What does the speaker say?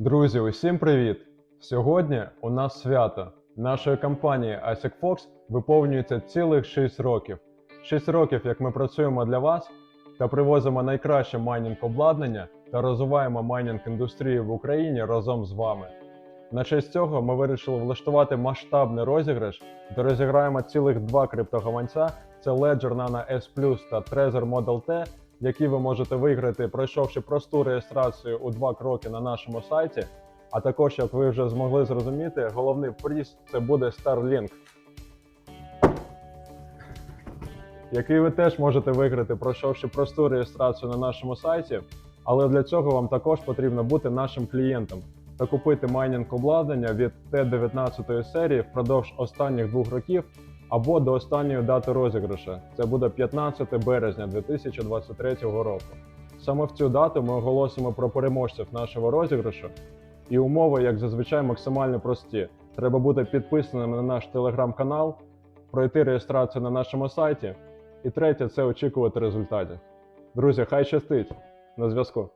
Друзі, усім привіт! Сьогодні у нас свято. Нашої компанії ASIC Fox виповнюється цілих 6 років. 6 років, як ми працюємо для вас та привозимо найкраще майнінг обладнання та розвиваємо майнінг індустрію в Україні разом з вами. На честь цього ми вирішили влаштувати масштабний розіграш, де розіграємо цілих два криптогаманця: це Ledger Nano S Plus та Trezor Model T, які ви можете виграти, пройшовши просту реєстрацію у два кроки на нашому сайті. А також, як ви вже змогли зрозуміти, головний приз це буде Starlink, який ви теж можете виграти, пройшовши просту реєстрацію на нашому сайті. Але для цього вам також потрібно бути нашим клієнтом та купити майнінг обладнання від Т-19 серії впродовж останніх двох років або до останньої дати розіграшу. Це буде 15 березня 2023 року. Саме в цю дату ми оголосимо про переможців нашого розіграшу. І умови, як зазвичай, максимально прості. Треба бути підписаним на наш телеграм-канал, пройти реєстрацію на нашому сайті. І третє це очікувати результатів. Друзі, хай щастить! На зв'язку.